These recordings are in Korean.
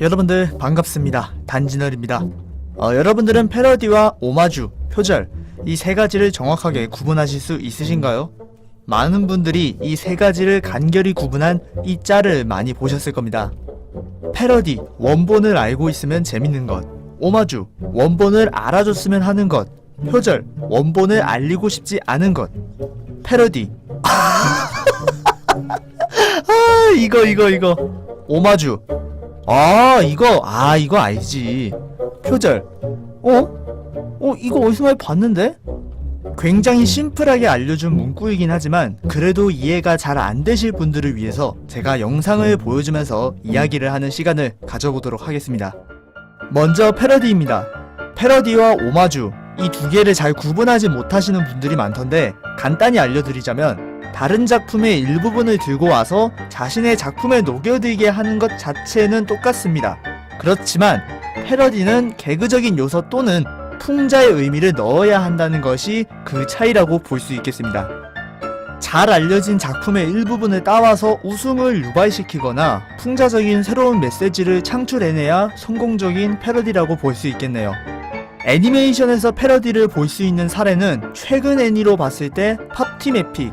여러분들 반갑습니다. 단진얼입니다. 어, 여러분들은 패러디와 오마주, 표절 이 세 가지를 정확하게 구분하실 수 있으신가요? 많은 분들이 이 세 가지를 간결히 구분한 이 짤을 많이 보셨을 겁니다. 패러디, 원본을 알고 있으면 재밌는 것. 오마주, 원본을 알아줬으면 하는 것. 표절, 원본을 알리고 싶지 않은 것. 패러디. 아, 이거, 이거, 이거. 오마주. 아, 이거, 아, 이거 알지. 표절. 어? 어, 이거 어디서 많이 봤는데? 굉장히 심플하게 알려준 문구이긴 하지만 그래도 이해가 잘 안 되실 분들을 위해서 제가 영상을 보여주면서 이야기를 하는 시간을 가져보도록 하겠습니다. 먼저 패러디입니다. 패러디와 오마주 이 두 개를 잘 구분하지 못하시는 분들이 많던데 간단히 알려드리자면 다른 작품의 일부분을 들고 와서 자신의 작품에 녹여들게 하는 것 자체는 똑같습니다. 그렇지만 패러디는 개그적인 요소 또는 풍자의 의미를 넣어야 한다는 것이 그 차이라고 볼 수 있겠습니다. 잘 알려진 작품의 일부분을 따와서 웃음을 유발시키거나 풍자적인 새로운 메시지를 창출해내야 성공적인 패러디라고 볼 수 있겠네요. 애니메이션에서 패러디를 볼 수 있는 사례는 최근 애니로 봤을 때 팝팀 에픽,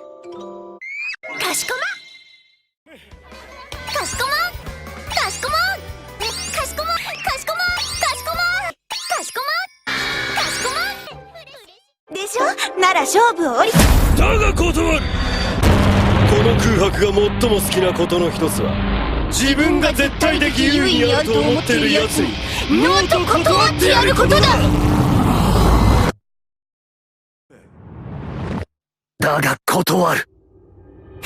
勝負を折りだが断るこの空白が最も好きなことの一つは自分が絶対的優位にあると思ってるやつにノーと断ってやることだ。だが断る。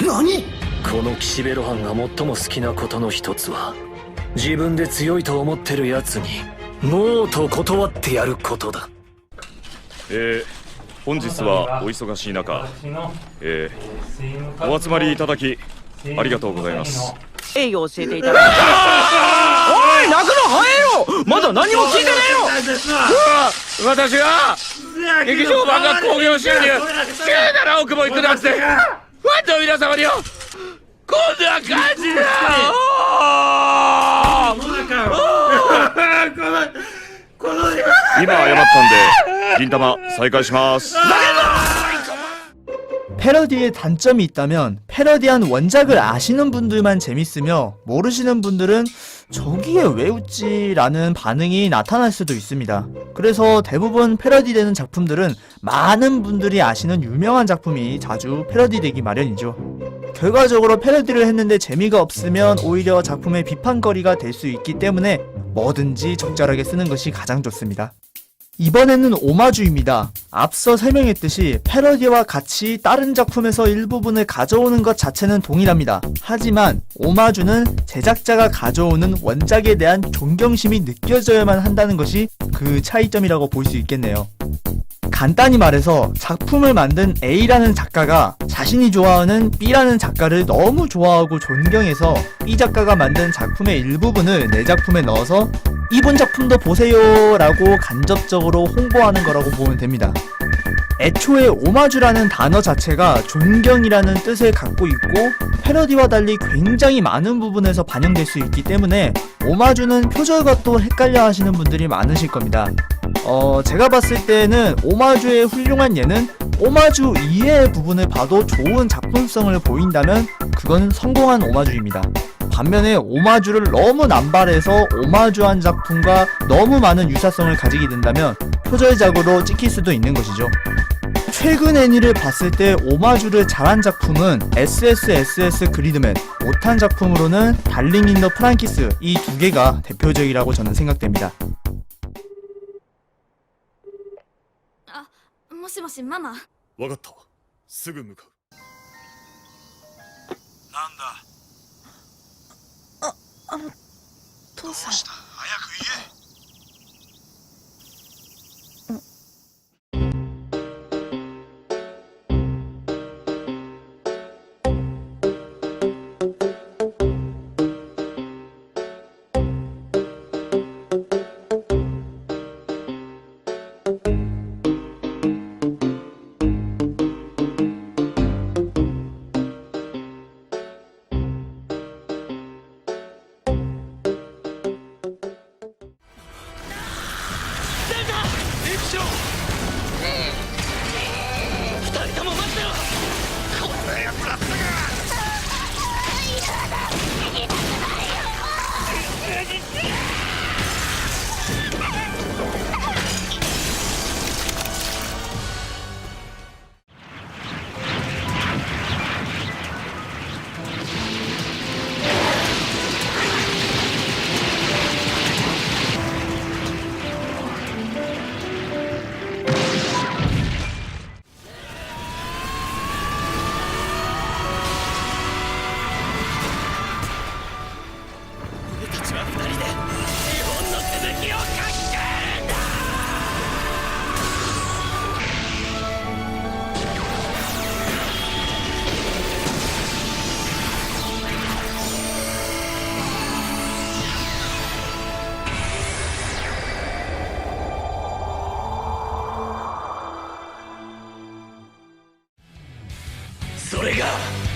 何？この岸辺露伴が最も好きなことの一つは自分で強いと思ってるやつにノーと断ってやることだ。えー、本日はお忙しい中、えー、お集まりいただきありがとうございます。栄誉を教えていただきおい泣くの早えよまだ何も聞いてねえよ。私は劇場版が興行収入17億もいくなんてファンの皆様にはこんな感じだ今謝ったんで 銀玉再開します 패러디의 단점이 있다면 패러디한 원작을 아시는 분들만 재밌으며 모르시는 분들은 저기에 왜 웃지라는 반응이 나타날 수도 있습니다. 그래서 대부분 패러디되는 작품들은 많은 분들이 아시는 유명한 작품이 자주 패러디되기 마련이죠. 결과적으로 패러디를 했는데 재미가 없으면 오히려 작품의 비판거리가 될 수 있기 때문에 뭐든지 적절하게 쓰는 것이 가장 좋습니다. 이번에는 오마주입니다. 앞서 설명했듯이 패러디와 같이 다른 작품에서 일부분을 가져오는 것 자체는 동일합니다. 하지만 오마주는 제작자가 가져오는 원작에 대한 존경심이 느껴져야만 한다는 것이 그 차이점이라고 볼 수 있겠네요. 간단히 말해서 작품을 만든 A라는 작가가 자신이 좋아하는 B라는 작가를 너무 좋아하고 존경해서 이 작가가 만든 작품의 일부분을 내 작품에 넣어서 이번 작품도 보세요 라고 간접적으로 홍보하는 거라고 보면 됩니다. 애초에 오마주라는 단어 자체가 존경이라는 뜻을 갖고 있고 패러디와 달리 굉장히 많은 부분에서 반영될 수 있기 때문에 오마주는 표절과 또 헷갈려 하시는 분들이 많으실 겁니다. 어, 제가 봤을 때는 오마주의 훌륭한 예는 오마주 이외의 부분을 봐도 좋은 작품성을 보인다면 그건 성공한 오마주입니다. 반면에 오마주를 너무 남발해서 오마주한 작품과 너무 많은 유사성을 가지게 된다면 표절작으로 찍힐 수도 있는 것이죠. 최근 애니를 봤을 때 오마주를 잘한 작품은 SSSS 그리드맨, 못한 작품으로는 달링 인 더 프랑키스 이 두 개가 대표적이라고 저는 생각됩니다. もしもしママ分かったすぐ向かう あの父さん。早く言え。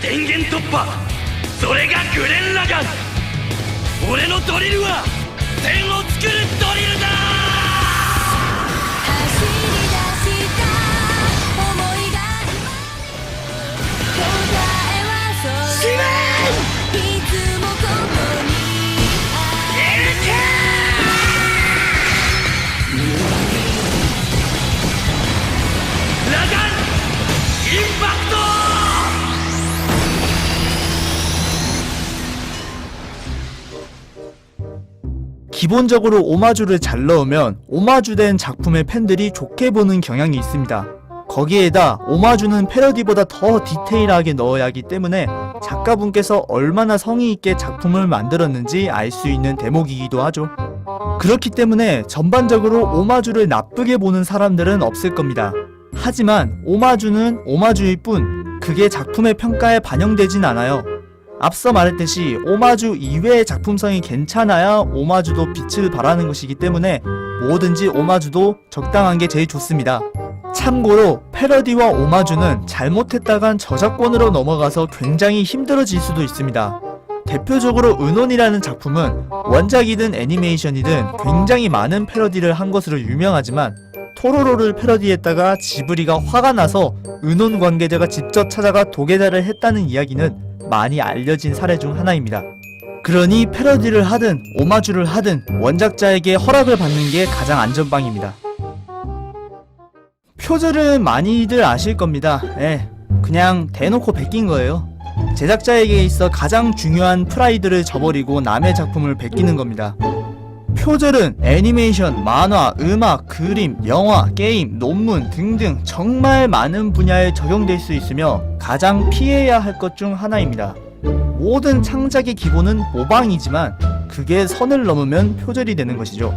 電源突破。それがグレン・ラガン。俺のドリルは点を作るドリルだ 기본적으로 오마주를 잘 넣으면 오마주된 작품의 팬들이 좋게 보는 경향이 있습니다. 거기에다 오마주는 패러디보다 더 디테일하게 넣어야 하기 때문에 작가분께서 얼마나 성의 있게 작품을 만들었는지 알 수 있는 대목이기도 하죠. 그렇기 때문에 전반적으로 오마주를 나쁘게 보는 사람들은 없을 겁니다. 하지만 오마주는 오마주일 뿐 그게 작품의 평가에 반영되진 않아요. 앞서 말했듯이 오마주 이외의 작품성이 괜찮아야 오마주도 빛을 발하는 것이기 때문에 뭐든지 오마주도 적당한 게 제일 좋습니다. 참고로 패러디와 오마주는 잘못했다간 저작권으로 넘어가서 굉장히 힘들어질 수도 있습니다. 대표적으로 은혼이라는 작품은 원작이든 애니메이션이든 굉장히 많은 패러디를 한 것으로 유명하지만 토로로를 패러디했다가 지브리가 화가 나서 은혼 관계자가 직접 찾아가 도계자를 했다는 이야기는 많이 알려진 사례 중 하나입니다. 그러니 패러디를 하든 오마주를 하든 원작자에게 허락을 받는 게 가장 안전방입니다. 표절은 많이들 아실 겁니다. 예, 그냥 대놓고 베낀 거예요. 제작자에게 있어 가장 중요한 프라이드를 저버리고 남의 작품을 베끼는 겁니다. 표절은 애니메이션, 만화, 음악, 그림, 영화, 게임, 논문 등등 정말 많은 분야에 적용될 수 있으며 가장 피해야 할 것 중 하나입니다. 모든 창작의 기본은 모방이지만 그게 선을 넘으면 표절이 되는 것이죠.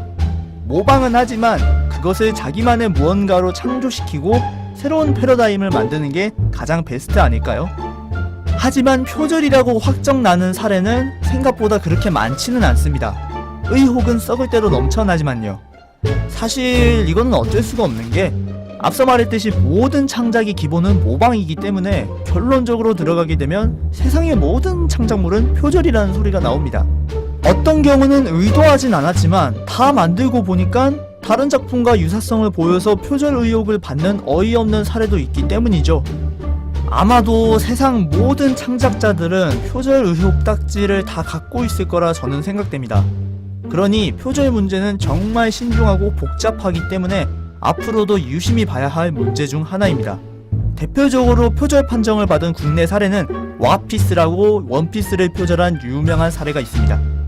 모방은 하지만 그것을 자기만의 무언가로 창조시키고 새로운 패러다임을 만드는 게 가장 베스트 아닐까요? 하지만 표절이라고 확정 나는 사례는 생각보다 그렇게 많지는 않습니다. 의혹은 썩을 대로 넘쳐나지만요. 사실 이거는 어쩔 수가 없는 게 앞서 말했듯이 모든 창작의 기본은 모방이기 때문에 결론적으로 들어가게 되면 세상의 모든 창작물은 표절이라는 소리가 나옵니다. 어떤 경우는 의도하진 않았지만 다 만들고 보니까 다른 작품과 유사성을 보여서 표절 의혹을 받는 어이없는 사례도 있기 때문이죠. 아마도 세상 모든 창작자들은 표절 의혹 딱지를 다 갖고 있을 거라 저는 생각됩니다. 그러니 표절 문제는 정말 신중하고 복잡하기 때문에 앞으로도 유심히 봐야 할 문제 중 하나입니다. 대표적으로 표절 판정을 받은 국내 사례는 와피스라고 원피스를 표절한 유명한 사례가 있습니다.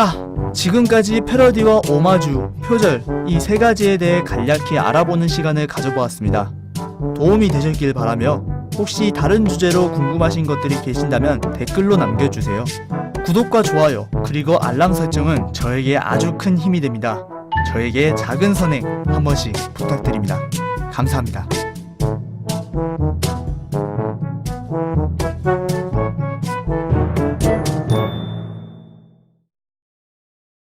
자, 지금까지 패러디와 오마주, 표절 이 세 가지에 대해 간략히 알아보는 시간을 가져보았습니다. 도움이 되셨길 바라며 혹시 다른 주제로 궁금하신 것들이 계신다면 댓글로 남겨주세요. 구독과 좋아요 그리고 알람 설정은 저에게 아주 큰 힘이 됩니다. 저에게 작은 선행 한 번씩 부탁드립니다. 감사합니다.